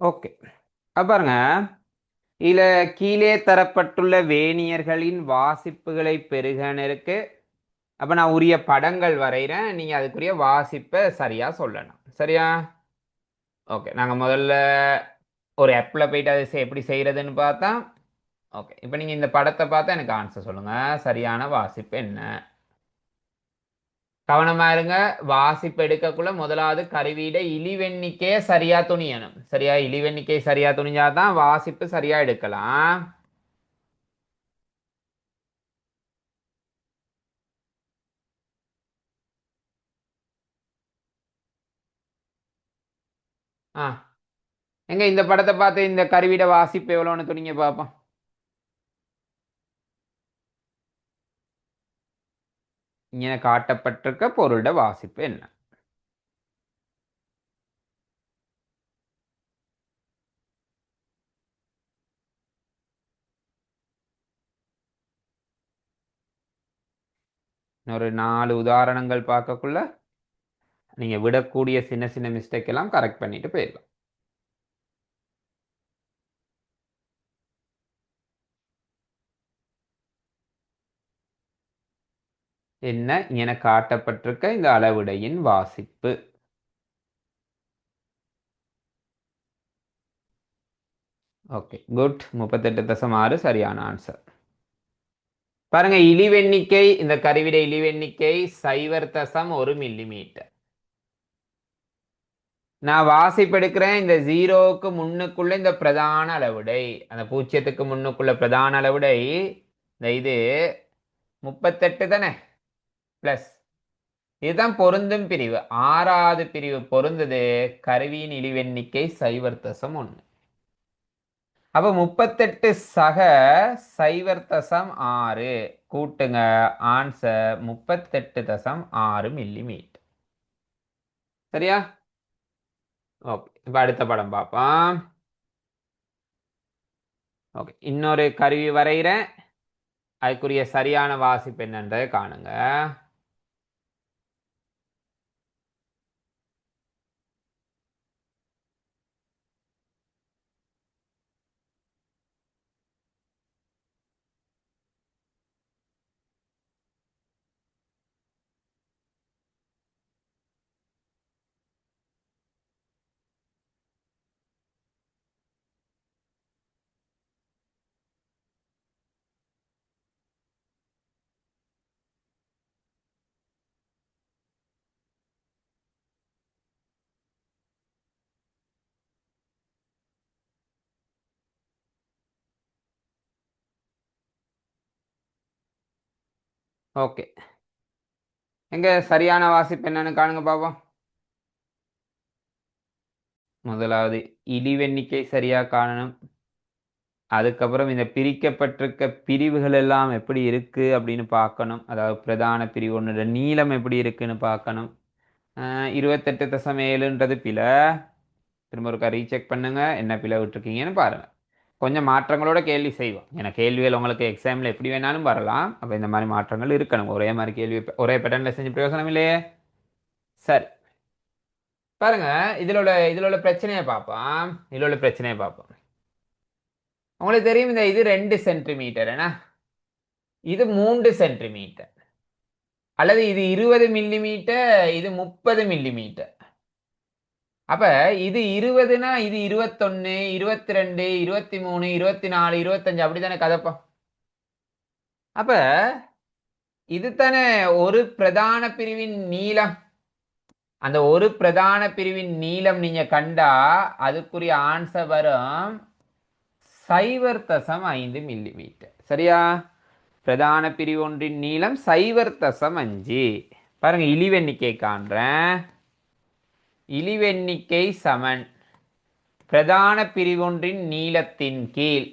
Okay. பாருங்க. இதில் கீழே தரப்பட்டுள்ள வேணியர்களின் வாசிப்புகளை பெருகன்னு இருக்கு அப்போ நான் உரிய படங்கள் வரைகிறேன் நீங்கள் அதுக்குரிய வாசிப்பை சரியாக சொல்லணும். சரியா? ஓகே. நாங்கள் முதல்ல ஒரு ஆப்பில் போயிட்டு அதை எப்படி செய்கிறதுன்னு பார்த்தா ஓகே. இப்போ நீங்கள் இந்த படத்தை பார்த்தா எனக்கு ஆன்சர் சொல்லுங்கள் சரியான வாசிப்பு என்ன? கவனமா இருங்க. வாசிப்பு எடுக்கக்குள்ள முதலாவது கருவியிட இழிவெண்ணிக்கையே சரியா துணியணும். சரியா? இழிவெண்ணிக்கை சரியா துணிஞ்சாதான் வாசிப்பு சரியா எடுக்கலாம். ஆ. எங்க இந்த படத்தை பார்த்து இந்த கருவியிட வாசிப்பு எவ்வளோன்னு துணிங்க பார்ப்போம் இங்கே காட்டப்பட்டிருக்க பொருளோட வாசிப்பு என்ன? ஒரு நாலு உதாரணங்கள் பார்க்கக்குள்ள நீங்கள் விடக்கூடிய சின்ன சின்ன மிஸ்டேக் எல்லாம் கரெக்ட் பண்ணிட்டு போயிடலாம். என்ன என காட்டப்பட்டிருக்க இந்த அளவுடையின் வாசிப்பு. Okay good. முப்பத்தெட்டு தசம் ஆறு சரியான ஆன்சர் பாருங்க இழிவெண்ணிக்கை இந்த கருவிட இழிவெண்ணிக்கை சைவர் தசம் ஒரு மில்லிமீட்டர் நான் வாசிப்பெடுக்கிறேன் இந்த ஜீரோவுக்கு முன்னுக்குள்ள இந்த பிரதான அளவுடை. அந்த பூஜ்ஜியத்துக்கு முன்னுக்குள்ள பிரதான அளவுடை. இந்த இது முப்பத்தெட்டு தானே? ப்ளஸ் இதுதான் பொருந்தும் பிரிவு. ஆறாவது பிரிவு பொருந்தது. கருவியின் இழிவெண்ணிக்கை சைவர் தசம் ஒன்று அப்போ முப்பத்தெட்டு சக சைவர் தசம் ஆறு. கூட்டுங்க. ஆன்சர் முப்பத்தெட்டு தசம் ஆறு மில்லிமீட்டர் சரியா? ஓகே இப்போ அடுத்த படம் பார்ப்போம். ஓகே இன்னொரு கருவி வரைகிறேன். அதுக்குரிய சரியான வாசிப்பு என்னன்றதை காணுங்க. ஓகே. எங்க சரியான வாசிப்பு என்னன்னு காணுங்க பாப்போம். முதலாவது இழிவெண்ணிக்கை சரியா காணணும். அதுக்கப்புறம் இந்த பிரிக்கப்பட்டிருக்க பிரிவுகள் எல்லாம் எப்படி இருக்கு அப்படின்னு பார்க்கணும். அதாவது பிரதான பிரிவு ஒன்றோட நீளம் எப்படி இருக்குன்னு பார்க்கணும். இருபத்தெட்டு தசம் ஏழுன்றது பிழை. திரும்ப ஒருக்கா ரீசெக் பண்ணுங்க. என்ன பிழை விட்டுருக்கீங்கன்னு பாருங்க. கொஞ்சம் மாற்றங்களோட கேள்வி செய்வோம். ஏன்னா கேள்விகள் உங்களுக்கு எக்ஸாமில் எப்படி வேணாலும் வரலாம். அப்போ இந்த மாதிரி மாற்றங்கள் இருக்கணும். ஒரே மாதிரி கேள்வி ஒரே பேட்டர்னில் செஞ்சு பிரயோசனம் இல்லையே? சரி. பாருங்க இதில் உள்ள இதில் உள்ள பிரச்சனையை பார்ப்போம். இதில் உள்ள பிரச்சனையை பார்ப்போம். உங்களுக்கு தெரியும் இந்த இது ரெண்டு சென்டிமீட்டர் என்ன இது மூன்று சென்டிமீட்டர் அல்லது இது இருபது மில்லிமீட்டர் இது முப்பது மில்லிமீட்டர் அப்ப இது இருபதுனா இது இருபத்தொன்னு இருபத்தி ரெண்டு இருபத்தி மூணு இருபத்தி நாலு இருபத்தஞ்சு அப்படித்தானே கதப்பா? அப்ப இது தானே ஒரு பிரதான பிரிவின் நீளம். அந்த ஒரு பிரதான பிரிவின் நீளம் நீங்க கண்டா அதுக்குரிய ஆன்சர் வரும் சைவர் தசம் ஐந்து மில்லிமீட்டர் சரியா? பிரதான பிரிவு ஒன்றின் நீளம் சைவர் தசம் அஞ்சு. பாருங்க இழிவெண்ணிக்கை காண்றேன். இழிவெண்ணிக்கை சமன். பிரதான பிரிவொன்றின் நீளத்தின் கீழ்.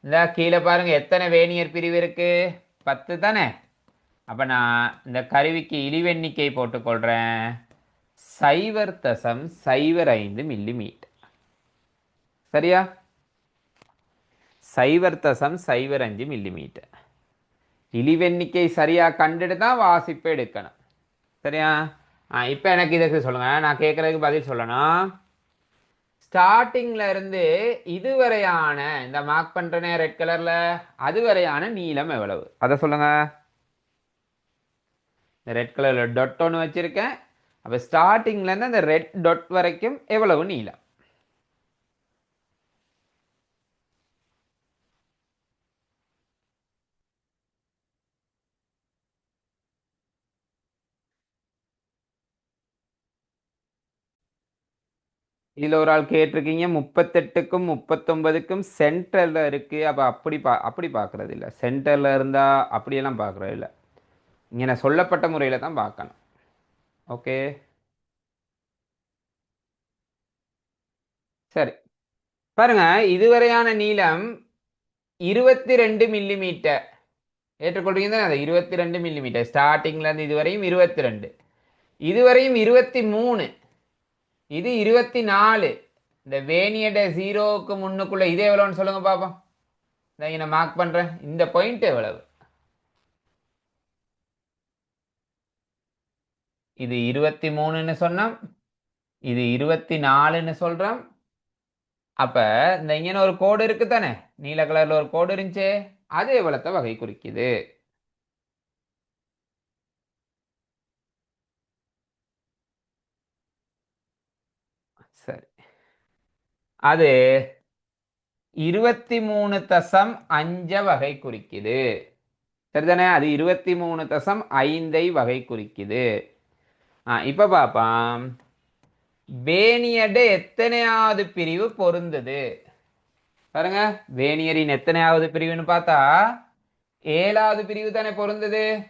இந்த கீழே பாருங்கள் எத்தனை வேணியர் பிரிவு இருக்குது பத்து தானே? அப்போ நான் இந்த கருவிக்கு இழிவெண்ணிக்கை போட்டுக்கொள்கிறேன் சைவர் தசம் சைவர் ஐந்து மில்லிமீட்டர். சரியா? சைவர் தசம் சைவர் அஞ்சு மில்லிமீட்டர். இழிவெண்ணிக்கை சரியாக கண்டுட்டு தான் வாசிப்பு எடுக்கணும். சரியா? இப்போ எனக்கு இதுக்கு சொல்லுங்க. நான் கேட்குறதுக்கு பதில் சொல்லணும். ஸ்டார்டிங்ல இருந்து இதுவரையான இந்த மார்க் பண்றனே ரெட் கலர்ல அதுவரையான நீளம் எவ்வளவு? அதை சொல்லுங்க. இந்த ரெட் கலர்ல டொட் ஒன்று வச்சிருக்கேன். அப்போ ஸ்டார்டிங்ல இருந்து அந்த ரெட் டொட் வரைக்கும் எவ்வளவு நீளம்? இதில் ஒரு ஆள் கேட்டிருக்கீங்க. முப்பத்தெட்டுக்கும் முப்பத்தொன்பதுக்கும் சென்டர்ல இருக்கு. அப்போ அப்படி பா அப்படி பார்க்குறது இல்லை. சென்டர்ல இருந்தால் அப்படியெல்லாம் பார்க்குறது இல்லை. இங்கே சொல்லப்பட்ட முறையில தான் பார்க்கணும். ஓகே? சரி. பாருங்க இதுவரையான நீளம் இருபத்தி ரெண்டு மில்லிமீட்டர் ஏற்றுக்கொள்றீங்க தானே? அது இருபத்தி ரெண்டு மில்லிமீட்டர் மீட்டர் ஸ்டார்டிங்லேருந்து இதுவரையும் இருபத்தி ரெண்டு இதுவரையும் இருபத்தி மூணு. இது இருபத்தி நாலு இந்த வேணியட ஜீரோவுக்கு முன்னுக்குள்ள இது எவ்வளோன்னு சொல்லுங்க பாப்போம். நான் இங்கே மார்க் பண்றேன். இந்த பாயிண்ட் எவ்வளவு? இது இருபத்தி மூணுன்னு சொன்னோம். இது இருபத்தி நாலுன்னு சொல்றோம். அப்ப இந்த இங்கே ஒரு கோடு இருக்கு தானே நீல கலர்ல ஒரு கோடு இருந்துச்சு. அது எவ்வளோத்த வகை குறிக்குது சரி அது இருபத்தி மூணு தசம் அஞ்ச வகை குறிக்குது. சரிதானே? அது இருபத்தி மூணு தசம் ஐந்தை வகை குறிக்குது. இப்போ இப்ப பாப்போம். வேணியட எத்தனையாவது பிரிவு பொருந்தது? பாருங்க வேணியரின் எத்தனையாவது பிரிவுன்னு பார்த்தா ஏழாவது பிரிவு தானே பொருந்தது?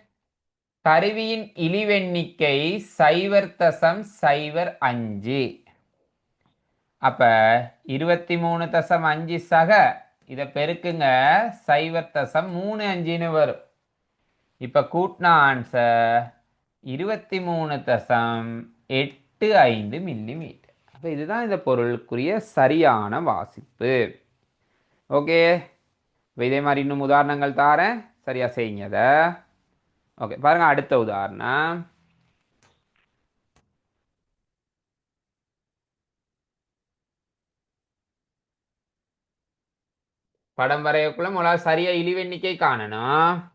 கருவியின் இழிவெண்ணிக்கை சைவர் தசம் சைவர் அஞ்சு. அப்போ இருபத்தி மூணு தசம் அஞ்சு சக இதை பெருக்குங்க சைவர் தசம் மூணு அஞ்சுன்னு வரும். இப்போ கூட்டின ஆன்சர் இருபத்தி மூணு தசம் எட்டு ஐந்து மில்லி மீட்டர் அப்போ இதுதான் இந்த பொருளுக்குரிய சரியான வாசிப்பு. ஓகே இப்போ இதே மாதிரி இன்னும் உதாரணங்கள் தாரேன் சரியாக செய்யுங்க அதை ஓகே பாருங்கள் அடுத்த உதாரணம். படம் வரையக்குள்ள முதல்ல சரியா இழிவெண்ணிக்கை காணணும்.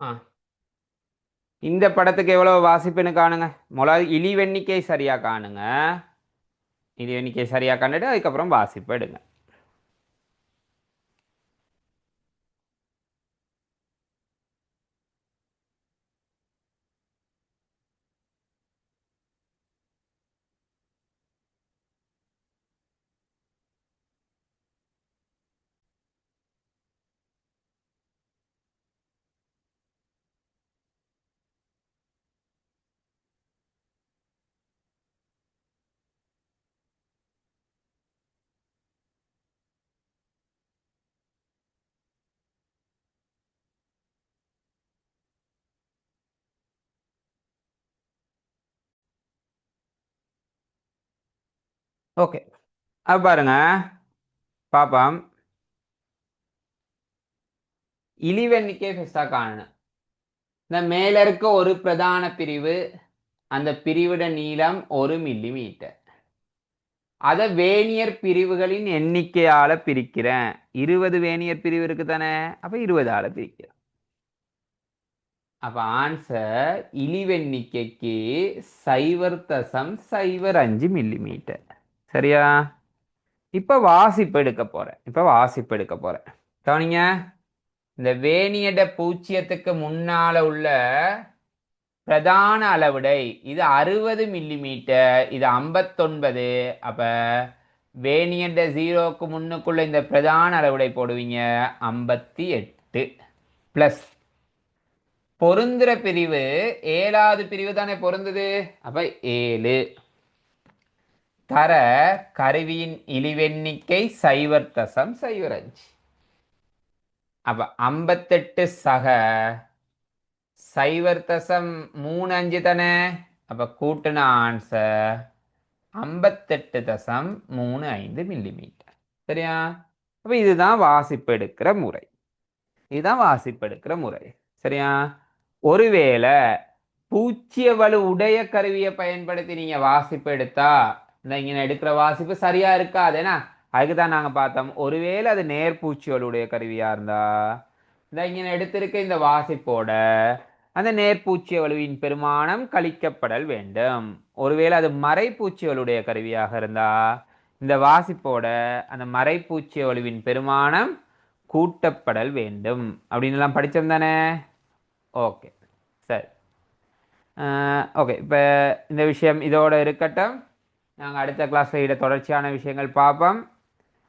ஆ. இந்த படத்துக்கு எவ்வளவு வாசிப்புன்னு காணுங்க. முதலாவது இழிவெண்ணிக்கை சரியா காணுங்க. இழிவெண்ணிக்கை சரியா காண்டுட்டு அதுக்கப்புறம் வாசிப்பு எடுங்க. ஓகே. அது பாருங்க. பாப்போம். இழிவெண்ணிக்கை ஃபெஸ்டா காணணும். இந்த மேல இருக்க ஒரு பிரதான பிரிவு அந்த பிரிவிட நீளம் ஒரு மில்லி மீட்டர் அதை வேணியர் பிரிவுகளின் எண்ணிக்கையால பிரிக்கிறேன். இருபது வேணியர் பிரிவு இருக்கு தானே அப்ப இருபதால் பிரிக்கிறேன் அப்ப ஆன்சர் இழிவெண்ணிக்கைக்கு சைவர் தசம் சைவர் அஞ்சு மில்லி மீட்டர் சரியா? இப்போ வாசிப்பு எடுக்க போகிறேன் இப்போ வாசிப்பு எடுக்க போகிறேன் கவனிங்க. இந்த வேணியட பூச்சியத்துக்கு முன்னால உள்ள பிரதான அளவுடை இது அறுபது மில்லி மீட்டர் இது ஐம்பத்தொன்பது. அப்போ வேணியட ஜீரோக்கு முன்னுக்குள்ள இந்த பிரதான அளவுடை போடுவீங்க. ஐம்பத்தி எட்டு ப்ளஸ் பொருந்துற பிரிவு ஏழாவது பிரிவு தானே பொருந்தது? அப்போ ஏழு. தர கருவியின் இழிவெண்ணிக்கை சைவர் தசம் சைவர் அஞ்சு. அப்ப ஐம்பத்தெட்டு சக சைவர் தசம் மூணு அஞ்சு தானே? அப்ப கூட்டின ஆன்சர் ஐம்பத்தெட்டு தசம் மூணு ஐந்து மில்லிமீட்டர் சரியா? அப்ப இதுதான் வாசிப்பு எடுக்கிற முறை. இதுதான் வாசிப்பு எடுக்கிற முறை. சரியா? ஒருவேளை பூச்சிய வலு உடைய கருவியை பயன்படுத்தி நீங்க வாசிப்பு எடுத்தா இந்த இங்கே எடுக்கிற வாசிப்பு சரியாக இருக்காது. ஏன்னா அதுக்கு தான் நாங்கள் பார்த்தோம் ஒருவேளை அது நேர்பூச்சிகளுடைய கருவியாக இருந்தா இந்த இங்கே எடுத்திருக்க இந்த வாசிப்போட அந்த நேர்பூச்சிய வலுவின் பெருமானம் கழிக்கப்படல் வேண்டும். ஒருவேளை அது மறைப்பூச்சிகளுடைய கருவியாக இருந்தா இந்த வாசிப்போட அந்த மறைப்பூச்சி வலுவின் பெருமானம் கூட்டப்படல் வேண்டும். அப்படின்லாம் படித்தோம் தானே? ஓகே. சரி. ஓகே. இப்போ இந்த விஷயம் இதோட இருக்கட்டும். நாங்கள் அடுத்த கிளாஸில் இட தொடர்ச்சியான விஷயங்கள் பார்ப்போம்.